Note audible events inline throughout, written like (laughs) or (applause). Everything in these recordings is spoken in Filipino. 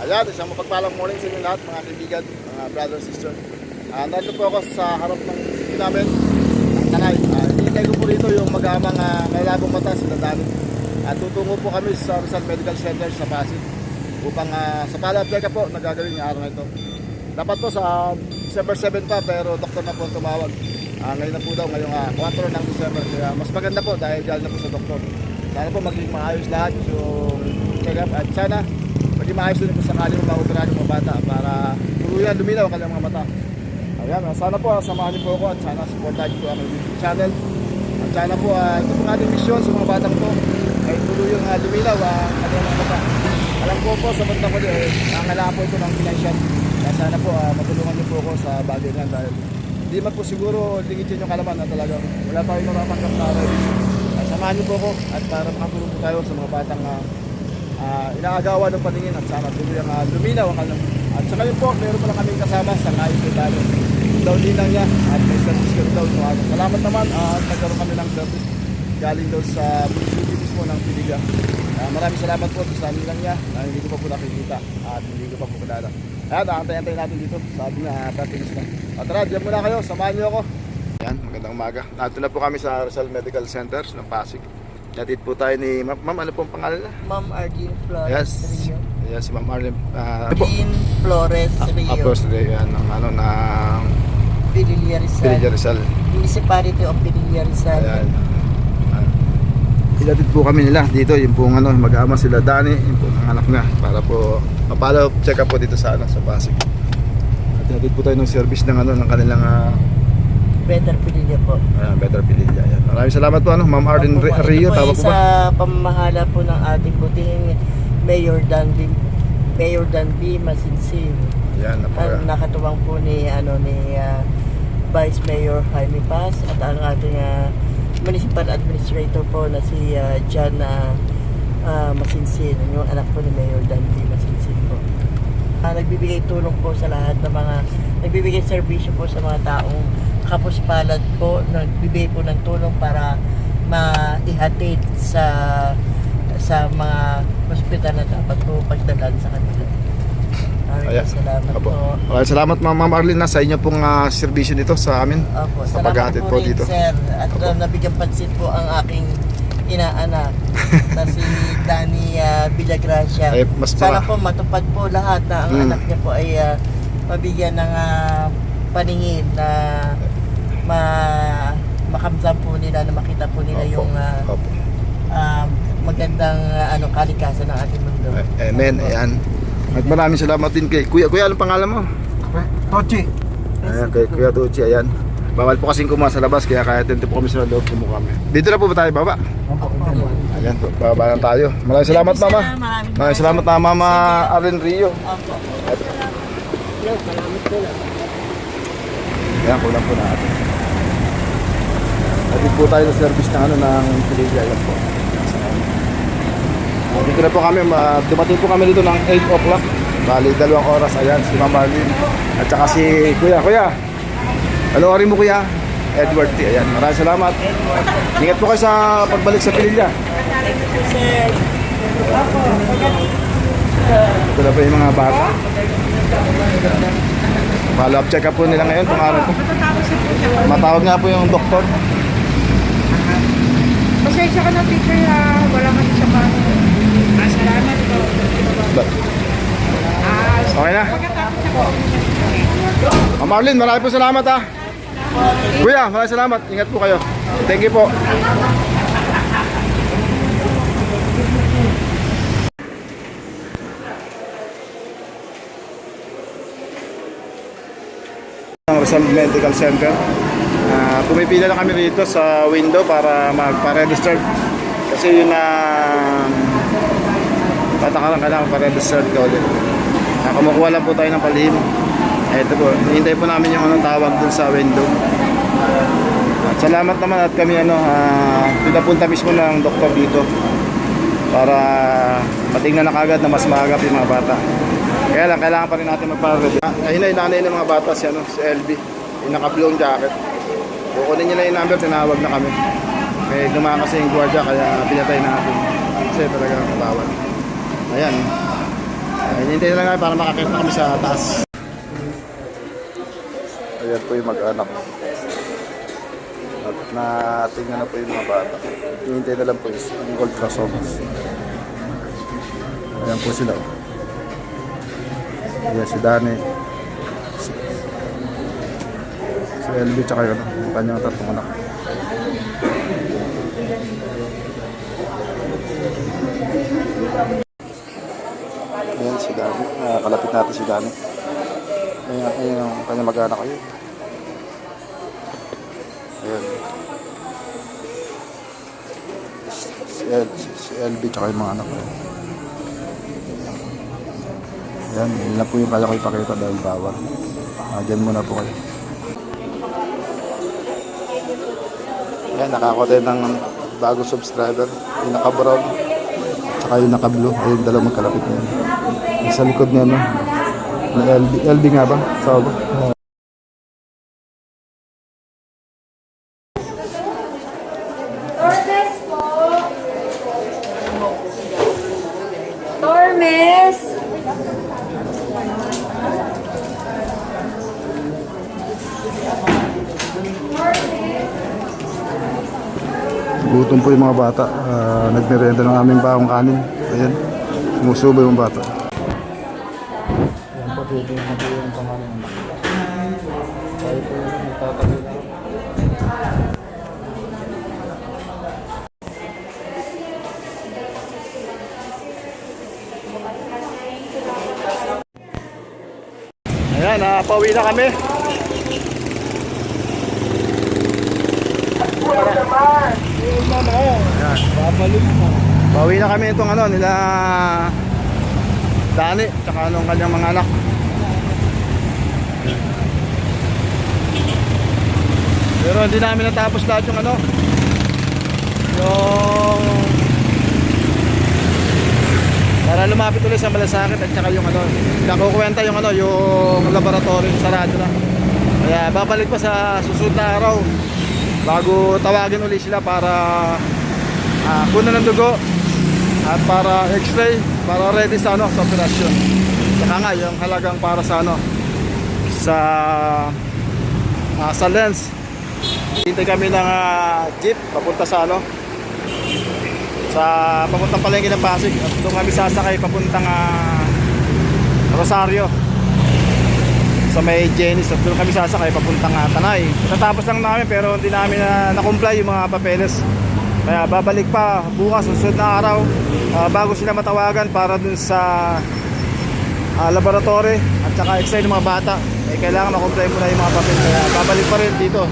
Ayan, isang mapagpalang morning sa inyo lahat mga kaibigan, mga brother and sister. Uh, nandito po ako sa harap ng city namin, ng Tanay. Uh, hinihintay ko po rito yung mag-aamang uh, malalabong mata sa Dani. At tutungo po kami sa Rizal Medical Center sa Pasig upang uh, sa check po na gagawin yung araw na ito. Dapat po sa December 7 pa pero doktor na po tumawag. Ah, ngayon na po daw, ngayong uh, 4 ng December. Kaya mas maganda po dahil dahil na po sa doktor. Sana po maging maayos lahat yung check-up at sana maging maayos din po sakali yung maoperahan yung mga bata para tuluyan luminaw ang kanilang mga mata. Ayan, ah, sana po ah, samahan niyo po ako at sana supportahan niyo po ang YouTube channel. At sana po, ah, ito po ating mission sa mga batang to ay tuluyang uh, luminaw ang kanilang mga mata. Alam ko po sa banda ko eh, nangangalapa po ito ng financial. Kaya sana po uh, matulungan niyo po ako sa bagay na yan dahil hindi man po siguro ligitin yung kalaman na talagang wala tayong natatanggap na revenue. Kaya samahan niyo po ako at para makatulong po tayo sa mga batang uh, uh, inaagawa ng paningin at sana tuluyang uh, luminaw ang kanilang at saka yun po, meron pala kaming kasama sa ngayon po tayo. Daw ninang niya at may service kami daw. So, ano, salamat naman uh, at nagkaroon kami ng service galing daw sa municipio mismo ng Piliga. Uh, maraming salamat po sa ninang niya na hindi ko pa po nakikita at hindi ko pa po kilala. Ayan, nakantay-antay natin dito. Sabi na, uh, practice na. At tara, diyan muna kayo. Samahan niyo ako. Yan, magandang umaga. Nandito na po kami sa Rizal Medical Center ng Pasig. Natid po tayo ni Ma'am, Ma'am, ano pong pangalan na? Ma'am Arlene Flores Yes. Rio. Yes, si Ma'am Arlen. Uh. Arlene Flores Rio. Apros yan, ng ano, ng Pililia Rizal. Pililla Rizal. Municipality of Pililia Rizal. Ayan. Ilatid po kami nila dito, yung pong ano, mag-ama sila Dani, yung pong anak niya, para po mapalo check up po dito sa ano, sa Pasig. At ilatid po tayo ng service ng ano, ng kanilang ah, Better Pililia po. ayan, Better Pililla. Ayan. Maraming salamat po ano, Ma'am Arden Opo, ito Rio, po tama ay po sa ba? pamamahala po ng ating buting Mayor Danby Mayor Danby Masinsin. Ayan, napaka. Ang nakatuwang po ni ano ni ah, Vice Mayor Jaime Paz at ang ating ah, municipal administrator po na si ah, John ah, ah, Masinsin, yung anak po ni Mayor Danby Masinsin po. Ah, nagbibigay tulong po sa lahat ng mga nagbibigay serbisyo po sa mga taong kapuspalad po, nagbibigay po ng tulong para maihatid sa sa mga ospital na dapat po pagdalan sa kanila. Maraming salamat po. Maraming salamat Ma'am Arlene na sa inyo pong ah, serbisyo dito sa amin. Opo, Sa salamat paghahatid po po dito. sir. At Opo. uh, nabigyan pansin po ang aking inaanak (laughs) na si Danny uh, Villagracia. Eh, mas Sana po matupad po lahat na ang Mm. anak niya po ay ah, mabigyan ng ah, paningin na ma makamdam po nila na makita po nila Opo. yung ah, Opo. ah, magandang ah, ano kalikasan ng ating mundo. Eh, Amen. Ayan. At maraming salamat din kay Kuya. Kuya, anong pangalan mo? Tochi. Ayan, kay Kuya Tucci, ayan. Bawal po kasing kumuha sa labas, kaya kaya tento po kami sa loob, kumuha kami. Dito na po ba tayo, baba? Ayan po, bababa na tayo. Maraming salamat, Thank you, mama. sir. Maraming Maraming salamat na mama. Aren Rio. Opo. Salamat po lang. Ayan, kulang po natin. Atid po tayo sa service ng ano ng Pilipia. Ayan po. Ah, Dito na po kami, ma- dumating po kami dito ng 8 o'clock. Bali, dalawang oras. Ayan, si Mama Arlene. At saka si Kuya. Kuya, ano orin mo Kuya? Edward T. Ayan, maraming salamat. Ingat po kayo sa pagbalik sa Pililla. Ito na po yung mga bata. Follow up check up po nila ngayon kung araw po. Matawag nga po yung doktor. Pasensya ka na teacher ha. Wala ka sa paano. Ah, salamat po. Ah, Okay na? Ma'am Marlene, marami po salamat ha. Kuya, maraming salamat. Ingat po kayo. Thank you po. Rizal Medical Center. Ah, pumipila na kami rito sa window para magpa-register. Kasi yun na patakaran ka lang pa-register ka ulit. Ah, kumukuha lang po tayo ng palihim. Ito po, hintay po namin yung anong tawag dun sa window. At salamat naman at kami ano, uh, pinapunta mismo ng doktor dito para matingnan na kagad na mas maagap yung mga bata. Kaya lang, kailangan pa rin natin magpa-ready. Ah, Ayun na yung nanay ng mga bata, si, ano, si LB, yung naka-blue jacket. Kukunin niya na yung number, tinawag na kami. May dumaan kasi yung gwardiya, kaya pinatay natin. Kasi talaga katawan. Ayan. Hinihintay na lang kami para makakita kami sa taas. Ayan po yung mag-anak. At natingnan na po yung mga bata. Hinihintay na lang po yung ultrasounds. Ayan po sila. Ayan si Dani. Si, si LB tsaka yun, yung kanyang tatlong anak. Ayan si Dani. Ah, kalapit natin si Dani. Ayan, ayan yung kanyang mag-anak kayo. Ayan. Si, El, LB tsaka yung mga anak. Ayan, yun lang po yung kaya ko ipakita dahil bawal. Ah, dyan muna po kayo. Ayan, nakakuha ng bagong subscriber. Yung naka-brown. Tsaka yung naka-blue. Ayun, dalawang magkalapit na yun. Sa likod niya, no? LB, LB nga ba? Sa ba? Tormes po! Tormes! Gutom po yung mga bata. Uh, nagmerenda ng aming baong kanin. Ayan. Sumusubo yung bata. Ayan po, pwede na po yung pangalan. Tayo po yung nagtatabi na. Ayan, uh, pauwi na kami. Bawi na kami itong ano nila Dani tsaka anong kanyang mga anak. Pero hindi namin natapos lahat yung ano. Yung para lumapit ulit sa malasakit at saka yung ano nakukwenta yung ano yung laboratory sarado na kaya babalik pa sa susunod na araw bago tawagin ulit sila para ah kunan ng dugo at para x-ray para ready sa ano sa operasyon. Saka nga yung halagang para sa ano sa ah, sa lens. Hintay kami ng ah, jeep papunta sa ano sa papuntang palengke ng Pasig. At doon kami sasakay papuntang ah, Rosario sa may Jenny so doon kami sasakay papuntang uh, Tanay. Natapos lang namin pero hindi namin na na-comply yung mga papeles. Kaya babalik pa bukas susunod na araw ah, bago sila matawagan para dun sa ah, laboratory at saka x-ray ng mga bata. Eh, kailangan ma-comply muna yung mga papel. Kaya babalik pa rin dito.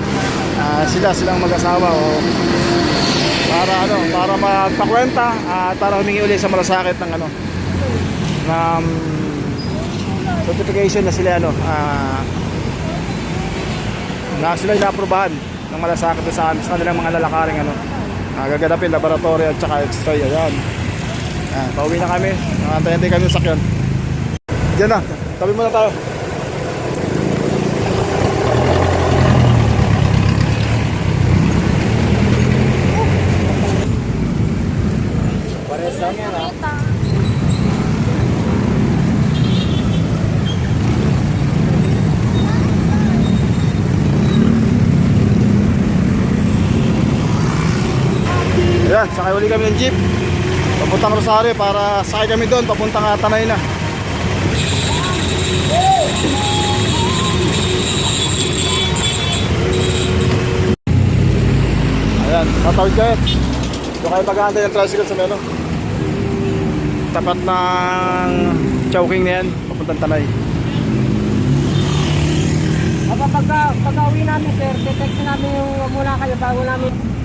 Ah, sila silang mag-asawa o para ano para magpakwenta at para humingi ulit sa malasakit ng ano ng certification na sila ano ah na sila inaaprobahan ng malasakit sa, sa kanilang mga lalakaring ano uh, gaganapin laboratory at saka x-ray. Ayan. Ayan pauwi na kami. Nakantay kami sa sakyan. Dyan na. Tabi muna tayo Ayan, sakay uli kami ng jeep. Papuntang Rosario para sakay kami doon, papuntang uh, Tanay na. Ayan, tatawid kayo. Doon kayo mag-aantay ng tricycle sa meron. Tapat ng Chowking na yan, papuntang Tanay. Pagka, pagka uwi namin sir, text namin yung muna kayo bago namin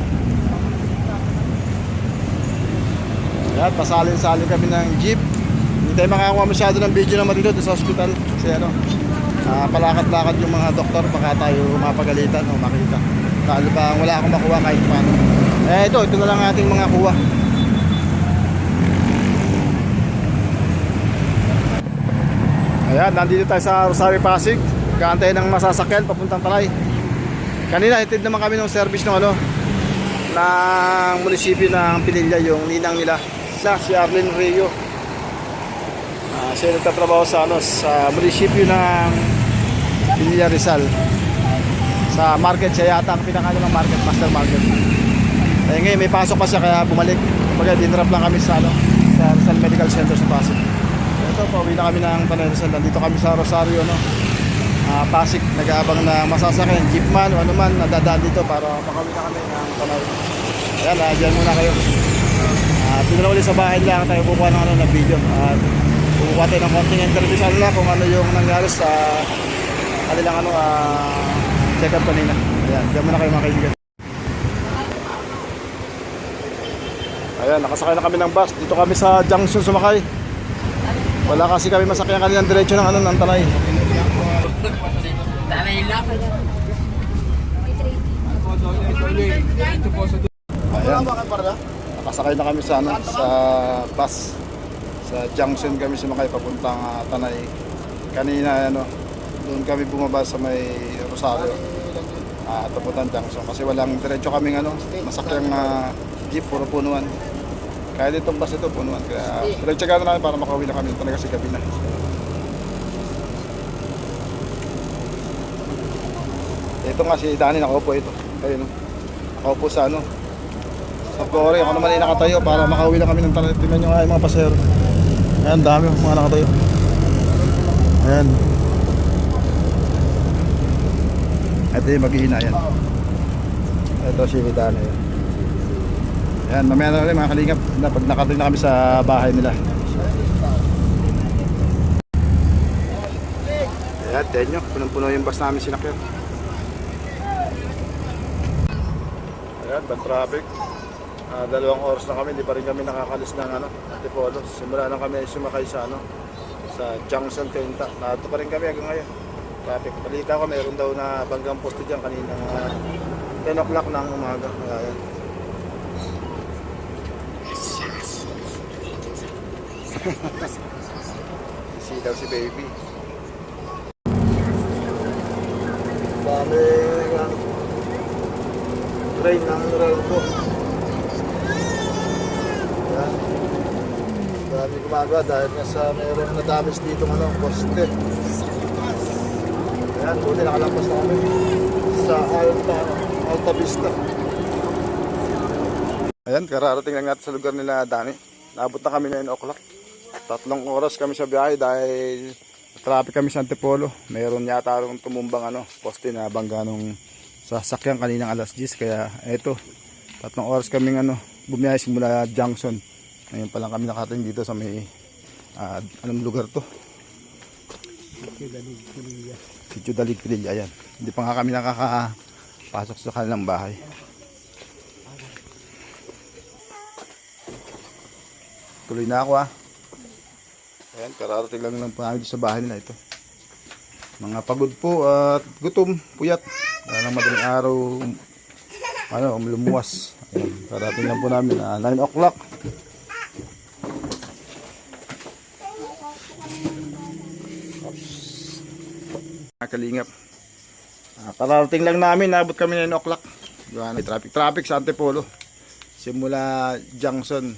Ayan, pasalin-salin kami ng jeep. Hindi tayo makakakuha masyado ng video naman dito sa hospital. Kasi ano, ah, palakad-lakad yung mga doktor, baka tayo mapagalitan o makita. Lalo pa wala akong makuha kahit paano. Eh ito, ito na lang ating mga kuha. Ayan, nandito tayo sa Rosario Pasig. Kaantay ng masasakyan papuntang Talay. Kanina, hitid naman kami ng service ng ano, ng munisipyo ng Pinilla yung ninang nila sa si Arlene Rio. Ah, Kasi nagtatrabaho sa ano sa munisipyo ng Villa Rizal. Sa market siya yata ang pinakano ng market, master market. Eh ngayon may pasok pa siya kaya bumalik. Kumbaga dinrap lang kami sa ano sa Rizal Medical Center sa Pasig. Ito po, uwi na kami ng Tanay Rizal. Nandito kami sa Rosario no. Ah, Pasig, nag-aabang na masasakyan, jeepman o ano man, nadadaan dito para makawin na kami ng Tanay. Ayan, ah, dyan muna kayo. At dito na ulit sa bahay lang tayo kukuha ng ano na video. At kukuha tayo ng konting interview sa nila kung ano yung nangyari sa kanilang ano ah check up kanina. Ayan, diyan muna kayo mga kaibigan. Ayan, nakasakay na kami ng bus. Dito kami sa junction sumakay. Wala kasi kami masakyan kanina diretso ng ano ng Tanay. Ayan. Nakasakay na kami sa ano, sa bus. Sa junction kami sumakay papuntang ah, Tanay. Kanina ano, doon kami bumaba sa may Rosario. Ah, papuntang junction kasi walang diretso kaming ano, masakyang ah, jeep puro punuan. Kaya ditong bus ito punuan kaya diretso ka na namin para makauwi na kami talaga kasi gabi na. Ito nga si Dani nakaupo ito. Ayun. oh. Nakaupo sa ano, sa Flore, ako naman ay nakatayo para makauwi lang kami ng tanong. Tingnan nyo nga yung mga pasero. Ayan, dami mga nakatayo. Ayan. Ito yung mag-iina yan. Ito si Vidano yun. Ayan, mamaya na rin mga kalingap pag nakarating na kami sa bahay nila. Ayan, tiyan nyo. Punong-puno yung bus namin sinakyan. Ayan, bad traffic. Ah, dalawang oras na kami, hindi pa rin kami nakakalis ng ano, Antipolo. Simula na kami sumakay sa ano, sa Junction 30. Nato pa rin kami hanggang ngayon. Traffic. Balita ko, mayroon daw na banggang poste dyan kanina uh, 10 o'clock ng umaga. Ayan. si (laughs) daw si baby. Dami ano, train ng rail ko. Yan. Dami gumagawa dahil nga sa mayroong na-damage dito ano, poste. Ayan, buti nakalampas na kami sa Alta, Alta Vista. Ayan, kararating lang natin sa lugar nila Dani. Naabot na kami 9 o'clock. Tatlong oras kami sa biyahe dahil traffic kami sa Antipolo. Mayroon yata rin tumumbang ano, poste na bangga nung sasakyan kaninang alas 10. Kaya eto, tatlong oras kaming ano, bumiyahe simula Junction. Ngayon pa lang kami nakatating dito sa may, ah, anong lugar to? Sitio Dalig Pililla, ayan. Hindi pa nga kami nakakapasok sa kanilang bahay. Tuloy na ako ah. Ayan, kararating lang ng pangagin sa bahay nila ito. Mga pagod po at gutom, puyat. Wala ng madaling araw, ano, lumuwas. Ayan, kararating lang po namin, ah, 9 o'clock. Kalingap. Ah, kararating lang namin, nabot kami 9 o'clock. Diba, traffic, traffic sa Antipolo. Simula Junction.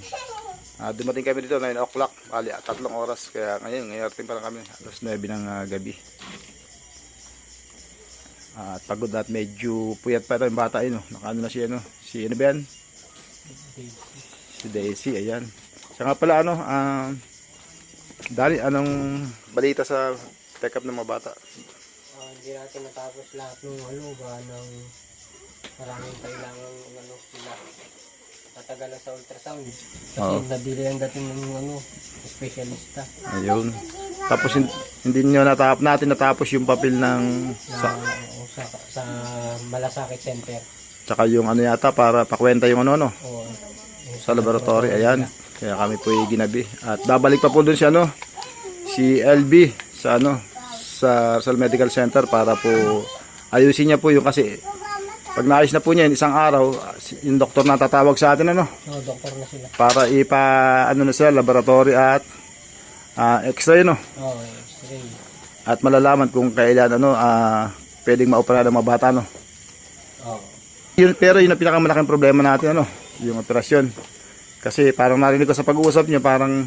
Ah, dumating kami dito 9 o'clock, bali tatlong oras. Kaya ngayon, ngayon pa lang kami, alas 9 ng ah, gabi. Ah, pagod at medyo puyat pa ito yung bata yun. Oh. Nakaano na si ano, si ano ba yan? Si Daisy, ayan. Siya nga pala ano, ah, Dali, anong balita sa check up ng mga bata? Hindi natin natapos lahat ng ano ba ng maraming kailangan ano sila tatagal na sa ultrasound kasi Oo. nabili ang dating ng ano espesyalista Ayun. Tapos hin- hindi nyo natap natin natapos yung papel ng sa, o, sa, sa Malasakit Center tsaka yung ano yata para pakwenta yung ano no o sa laboratory. Ayan. Kaya kami po yung ginabi. At babalik pa po dun si ano si LB sa ano sa Rizal Medical Center para po ayusin niya po yung kasi pag naayos na po niya isang araw yung doktor na tatawag sa atin ano o, doktor na sila para ipa ano na sila laboratory at ah, x-ray no o x-ray at malalaman kung kailan ano ah pwedeng maopera ng mga bata no. o Yun, pero yun ang pinakamalaking problema natin ano, yung operasyon. Kasi parang narinig ko sa pag-uusap niyo parang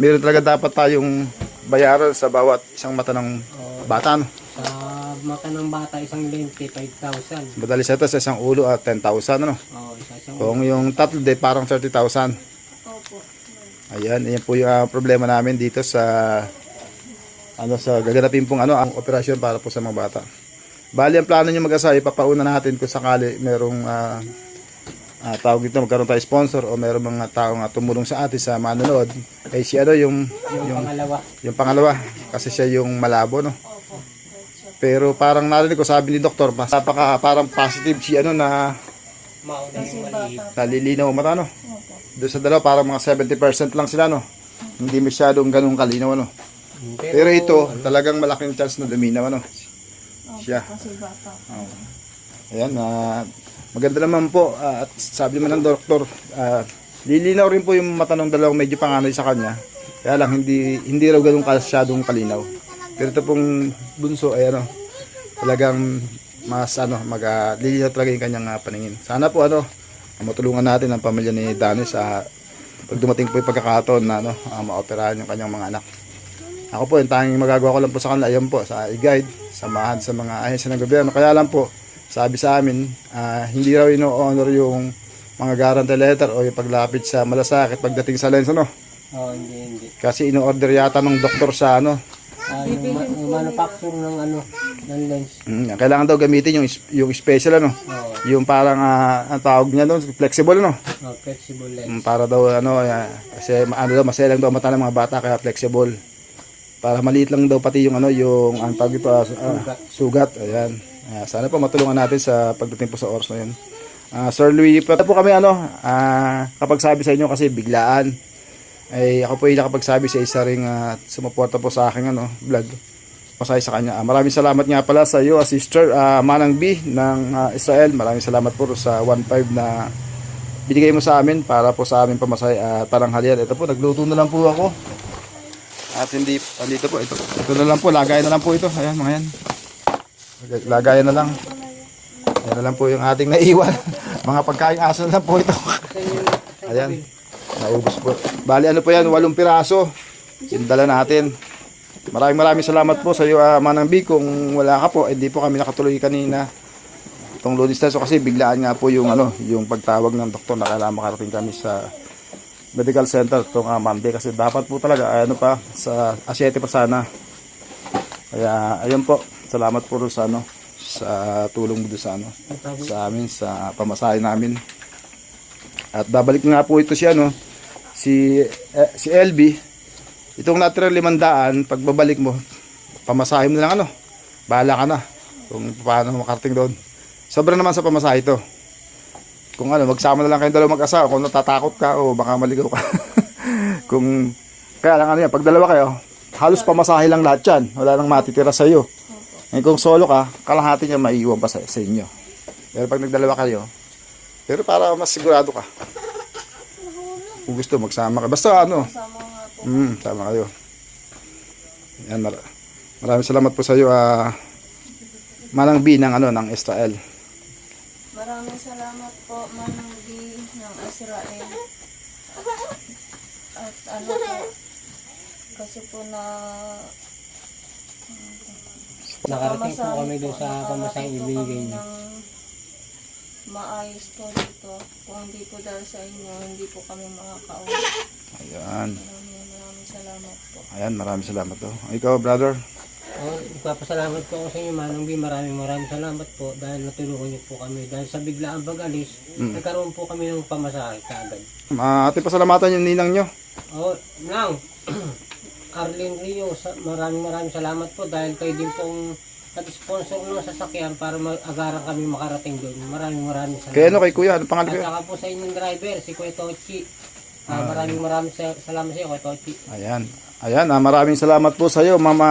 meron talaga dapat tayong bayaran sa bawat isang mata ng bata. No? Sa mata ng bata, isang lente, 5,000. Madalis ito sa isang ulo at 10,000. Ano? Oo, isa isang Kung yung tatlo day, parang 30,000. Opo. Ayan, ayan po yung ah, problema namin dito sa ano sa gaganapin pong ano ang operasyon para po sa mga bata. Bali ang plano niyo mag-asawa, ipapauna natin kung sakali merong ah, ah, tawag dito magkaroon tayo sponsor o merong mga tao nga tumulong sa atin sa manonood. Eh si ano yung yung pangalawa. yung pangalawa kasi siya yung malabo no. Pero parang narinig ko sabi ni doktor, mas napaka parang positive si ano na yung nalilinaw mata no. Doon sa dalawa parang mga 70% lang sila no. Hindi masyadong ganun kalinaw ano. Pero ito, talagang malaking chance na luminaw ano. Siya. Kasi bata. Ayan, ah, maganda naman po ah, at sabi naman ng doktor, ah, lilinaw rin po yung mata ng dalawang medyo panganay sa kanya. Kaya lang hindi hindi raw ganun kasyadong kalinaw. Pero ito pong bunso ay ano, talagang mas ano, mag ah, lilinaw talaga yung kanyang ah, paningin. Sana po ano, matulungan natin ang pamilya ni Dani sa pag dumating po yung pagkakataon na ano, ah, maoperahan yung kanyang mga anak. Ako po, yung tanging magagawa ko lang po sa kanila, ayun po, sa i-guide, samahan sa mga ahensya ng gobyerno. Kaya lang po, sabi sa amin, ah, hindi raw ino-honor yung mga guarantee letter o yung paglapit sa malasakit pagdating sa lens, ano? Oo, hindi, hindi. Kasi ino-order yata ng doktor sa ano. Ah, yung, ma- yung manufacture ng ano, ng lens. Mm, kailangan daw gamitin yung, yung special, ano? Oo, Yung parang, ah, ang tawag niya doon, flexible, ano? oh, flexible lens. Mm, para daw, ano, ah, kasi ano daw, masaya lang daw mata ng mga bata, kaya flexible. Para maliit lang daw pati yung ano, yung, ang tawag ito, ah, ah, sugat. Ayan. Ah, sana po matulungan natin sa pagdating po sa oras na yun. Ah, Sir Louis, pa po kami ano, ah, kapag sabi sa inyo kasi biglaan, ay ako po yung nakapagsabi sa isa ring ah, sumuporta po sa aking ano, vlog. Pasay sa kanya. Ah, maraming salamat nga pala sa iyo, Sister ah, Manang B ng ah, Israel. Maraming salamat po sa 1.5 na binigay mo sa amin para po sa amin pamasay at parang halian. Ito po, nagluto na lang po ako. At hindi, andito po, ito, ito na lang po, lagayan na lang po ito. Ayan, mga yan. Lagayan na lang. Ayan na lang po yung ating naiwan. (laughs) mga pagkain aso na lang po ito. (laughs) Ayan. Naubos po. Bali ano po yan, walong piraso. Sindala natin. Maraming maraming salamat po sa iyo, uh, Manang B. Kung wala ka po, hindi po kami nakatuloy kanina. Itong na so kasi biglaan nga po yung ano, yung pagtawag ng doktor na kailangan makarating kami sa medical center itong uh, Monday kasi dapat po talaga ay ano pa sa asyete pa sana. Kaya ayun po, salamat po sa ano sa tulong mo sa ano sa amin sa pamasahe namin. At babalik nga po ito si ano si eh, si LB itong natural limandaan pagbabalik mo pamasahe mo na lang ano. Bahala ka na kung paano makarating doon. Sobra naman sa pamasahe ito. Kung ano magsama na lang kayong dalawa mag-asawa. Kung natatakot ka o baka maligaw ka. (laughs) Kung kaya lang ano yan pag dalawa kayo halos pamasahe lang lahat yan. Wala nang matitira sa eh, kung solo ka kalahati niya maiiwan pa sa, sa inyo pero pag nagdalawa kayo pero para mas sigurado ka kung gusto magsama ka basta ano Mm, tama kayo. Yan, mar- maraming salamat po sa iyo, ah, Manang B ng ano ng Israel. Maraming salamat po, Manang B ng Israel. At ano po, kasi po na Nakarating po kami dun sa pamasang ibigay niyo. maayos po dito. Kung hindi po dahil sa inyo, hindi po kami makakauwi. Ayan. Maraming maraming salamat po. Ayan, maraming salamat to. Ikaw, brother. Oh, ipapasalamat po ako sa inyo, Manong B. Maraming maraming salamat po dahil natulungan niyo po kami. Dahil sa biglaang pag-alis, nagkaroon po kami ng pamasahe kaagad. Uh, ate pasalamatan yung ninang nyo. Oh, Nang, (clears throat) Arlene Rio, maraming maraming salamat po dahil kayo din pong nag-sponsor ng sasakyan para mag-agaran kami makarating doon. Maraming maraming salamat. Kaya ano kay kuya, ano pangalan At ko? saka po sa inyong driver, si Kuya Tochi. Ah, maraming maraming sa- salamat sa iyo, Kuya Tochi. Ayan. Ayan, ah, maraming salamat po sa iyo, Mama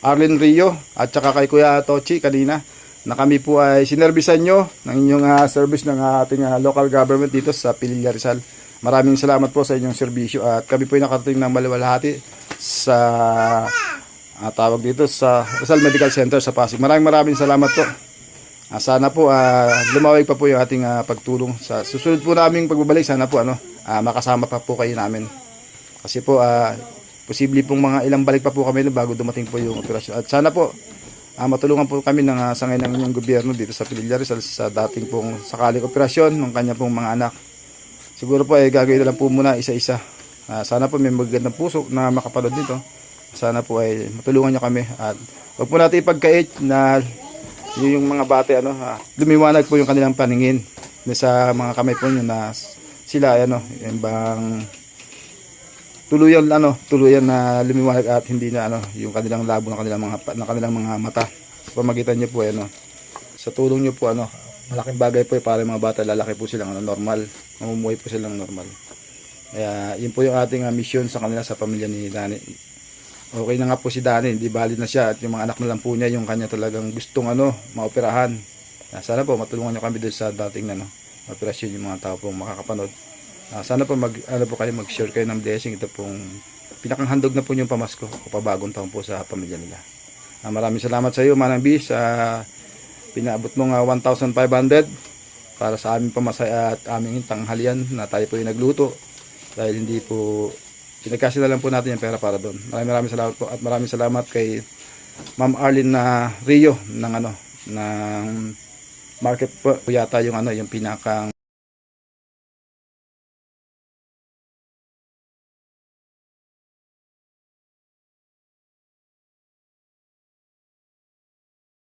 Arlene Rio at saka kay Kuya Tochi kanina na kami po ay sinerbisan nyo ng inyong ah, service ng ah, ating ah, local government dito sa Pililla Rizal. Maraming salamat po sa inyong serbisyo at kami po ay nakarating ng maliwalhati sa ah, tawag dito sa Rizal Medical Center sa Pasig. Maraming maraming salamat po. Ah, sana po ah, lumawig pa po yung ating ah, pagtulong sa susunod po naming pagbabalik sana po ano ah, makasama pa po kayo namin. Kasi po ah, posible pong mga ilang balik pa po kami bago dumating po yung operasyon. At sana po ah, matulungan po kami ng uh, sangay ng inyong gobyerno dito sa Pililla Rizal sa dating pong sakaling operasyon ng kanya pong mga anak. Siguro po ay gagawin na lang po muna isa-isa. Ah, sana po may magandang puso na makapanood nito. Sana po ay matulungan niyo kami at wag po natin ipagkait na yun yung mga bate ano, ah, lumiwanag po yung kanilang paningin sa mga kamay po nyo na sila ano, yung bang tuluyan ano, tuluyan na lumiwanag at hindi na ano, yung kanilang labo ng kanilang mga ng kanilang mga mata. Pamagitan niyo po ano, sa tulong niyo po ano, malaking bagay po eh, para yung mga bata lalaki po silang ano, normal, mamumuhay po silang normal. Kaya yun po yung ating ah, mission sa kanila sa pamilya ni Dani. Okay na nga po si Dani, hindi valid na siya at yung mga anak na lang po niya yung kanya talagang gustong ano, maoperahan. Ah, sana po matulungan niyo kami doon sa dating ano, operasyon yung mga tao po makakapanood. Ah, sana po mag ano po kayo mag-share kayo ng blessing ito pong pinakang handog na po yung pamasko o pabagong taon po sa pamilya nila. Ah, maraming salamat sa iyo Manang B sa pinaabot mong ah, 1,500 para sa aming pamasaya at aming tanghalian na tayo po yung nagluto dahil hindi po pinagkasi na lang po natin yung pera para doon. Maraming maraming salamat po at maraming salamat kay Ma'am Arlene na Rio ng ano ng market po yata yung ano yung pinakang